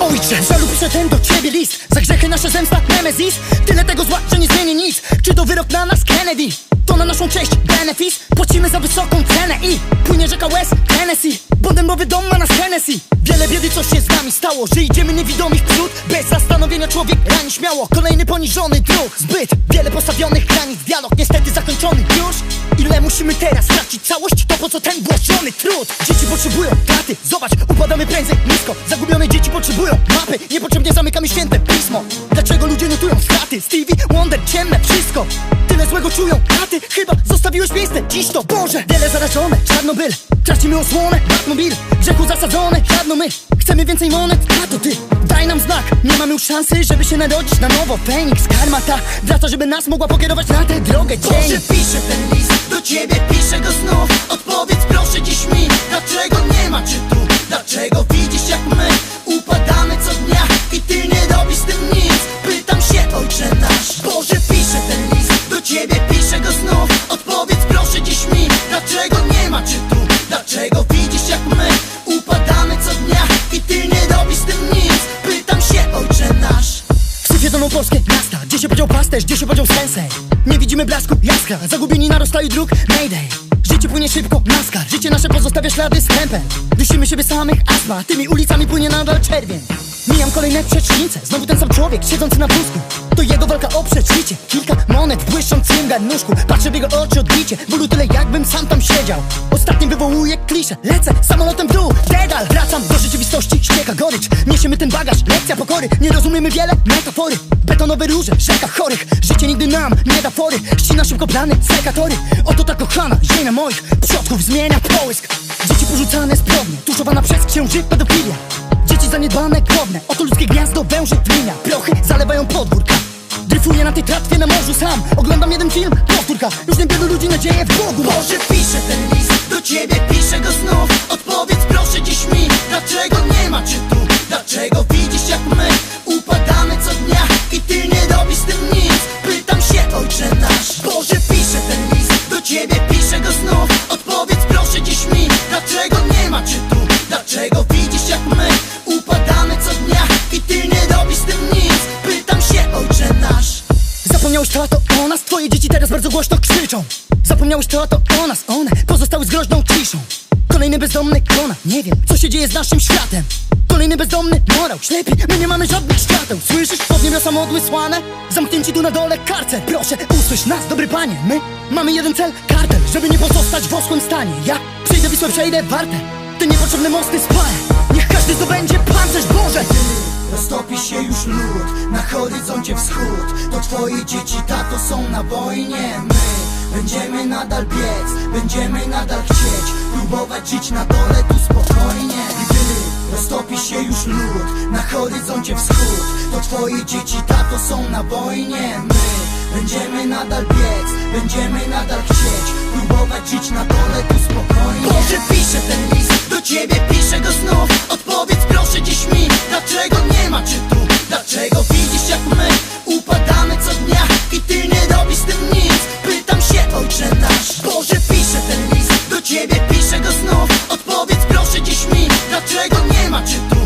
Ojcze, zalób ten do ciebie list. Za grzechy nasze zemsta Nemesis. Tyle tego zła, że nie zmieni nic. Czy to wyrok na nas Kennedy? To na naszą cześć benefis. Płacimy za wysoką cenę i Płynie rzeka West Tennessee. Bondębowy dom ma nas Hennessy Wiele biedy, co się z nami stało Że idziemy niewidomi w przód. Bez zastanowienia człowiek rani śmiało. Kolejny poniżony druh Zbyt wiele postawionych granic. Dialog niestety zakończony musimy teraz stracić całość To po co ten włożony trud? Dzieci potrzebują kraty Zobacz, upadamy prędzej nisko. Zagubione dzieci potrzebują mapy Niepotrzebnie zamykamy święte pismo. Dlaczego ludzie notują straty? Stevie Wonder, ciemne wszystko. Tyle złego czują kraty Chyba zostawiłeś miejsce. Dziś to Boże. Wiele zarażone, Czarnobyl. Tracimy osłonę, Batmobil. Grzechu zasadzone, jadno my Chcemy więcej monet, a to ty. Daj nam znak, nie mamy już szansy Żeby się narodzić na nowo. Feniks, karma ta. Wraca, żeby nas mogła pokierować na tę drogę. Dzień. Boże, piszę ten list do ciebie, piszę go znów. Odpowiedz proszę dziś mi, dlaczego nie ma czytu Dlaczego widzisz jak my upadamy co dnia I ty nie robisz z tym nic? Pytam się ojcze nasz. Boże, piszę ten list do ciebie, piszę go znów. Odpowiedz proszę dziś mi, dlaczego nie ma czytu Dlaczego pasterz, gdzie się podział sensei Nie widzimy blasku jaskra Zagubieni na rozstaju dróg Mayday. Życie płynie szybko, naskar Życie nasze pozostawia ślady z tempem Dusimy siebie samych, astma. Tymi ulicami płynie nadal czerwień. Mijam kolejne przecznice. Znowu ten sam człowiek siedzący na wózku. To jego walka o przeżycie Kilka monet w błyszczącym garnuszku Patrzę w jego oczy odbicie. Bólu tyle jakbym sam tam kliszę Lecę samolotem w dół, pedal Wracam do rzeczywistości, ścieka gorycz Niesiemy ten bagaż, lekcja pokory Nie rozumiemy wiele metafory. Betonowe róże, rzeka chorych. Życie nigdy nam nie da fory Ścina szybko plany, sekatory. Oto ta kochana ziemia moich Przodków zmienia połysk. Dzieci porzucane z prognie Tuszowana przez księży pedofilia. Dzieci zaniedbane, głodne Oto ludzkie gniazdo węży linia Prochy zalewają podwórka. Dryfuję na tej tratwie na morzu sam. Oglądam jeden film, powtórka. Już nie wielu ludzi nadzieję w Bogu. Boże, piszę ten list do ciebie, piszę go znów. Odpowiedz proszę dziś mi, dlaczego nie ma czytu Dlaczego widzisz jak my upadamy co dnia I ty nie robisz z tym nic? Pytam się ojcze nasz Boże, piszę ten list. Do ciebie, piszę go znów. Odpowiedz proszę dziś mi, dlaczego nie ma czytu Dlaczego widzisz jak my upadamy co dnia I ty nie robisz z tym nic? Pytam się ojcze nasz. Zapomniałeś to, a to o nas. Twoje dzieci teraz bardzo głośno krzyczą Zapomniałeś to, a to o nas. One pozostały z groźną ciszą. Kolejny bezdomny kona Nie wiem, co się dzieje z naszym światem. Kolejny bezdomny morał. Ślepi, my nie mamy żadnych świateł. Słyszysz? Pod niebiosa modły słane Zamknięci tu na dole karcel. Proszę, usłysz nas, dobry panie. My mamy jeden cel, kartel Żeby nie pozostać w oschłym stanie. Ja przejdę Wisłę, przejdę Wartę. Te niepotrzebne mosty spalę. Niech każdy zdobędzie pancerz Boże. Roztopi się już lód, na horyzoncie wschód. To twoje dzieci, tato, są na wojnie. My będziemy nadal biec, będziemy nadal chcieć Próbować żyć na dole tu spokojnie Gdy roztopi się już lód, na horyzoncie wschód To twoje dzieci, tato, są na wojnie. My będziemy nadal biec, będziemy nadal chcieć Próbować żyć na dole tu spokojnie. Boże, piszę ten list do ciebie, piszę go znów. Odpowiedz proszę dziś mi, dlaczego nie ma czytu? Dlaczego znów